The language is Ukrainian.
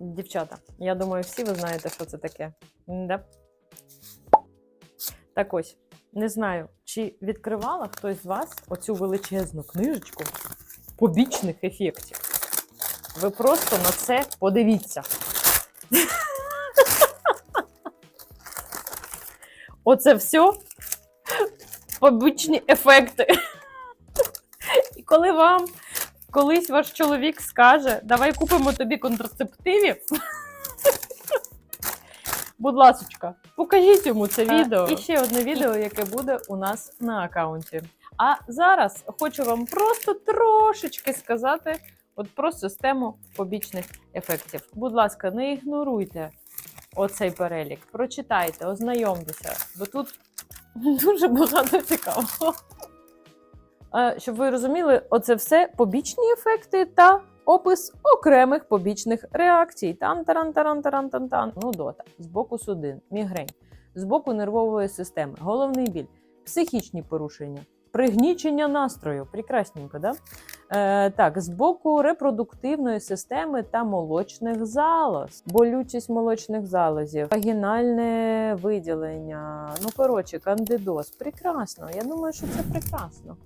Дівчата, я думаю, всі ви знаєте, що це таке. Да? Так ось, не знаю, чи відкривала хтось з вас оцю величезну книжечку побічних ефектів. Ви просто на це подивіться. Оце все побічні ефекти. І коли вам колись ваш чоловік скаже, давай купимо тобі контрацептивів. Будь ласочка, покажіть йому це відео. І ще одне відео, яке буде у нас на аккаунті. А зараз хочу вам просто трошечки сказати от про систему побічних ефектів. Будь ласка, не ігноруйте оцей перелік, прочитайте, ознайомтеся, бо тут дуже багато цікавого. Е, Щоб ви розуміли, оце все побічні ефекти та опис окремих побічних реакцій. тан таран таран таран тан тан нудота, збоку судин, мігрень, збоку нервової системи, головний біль, психічні порушення, пригнічення настрою. Прекрасненько, да? Е, так, з боку репродуктивної системи та молочних залоз, болючість молочних залозів, вагінальне виділення. Ну, коротше, кандидоз. Прекрасно. Я думаю, що це прекрасно.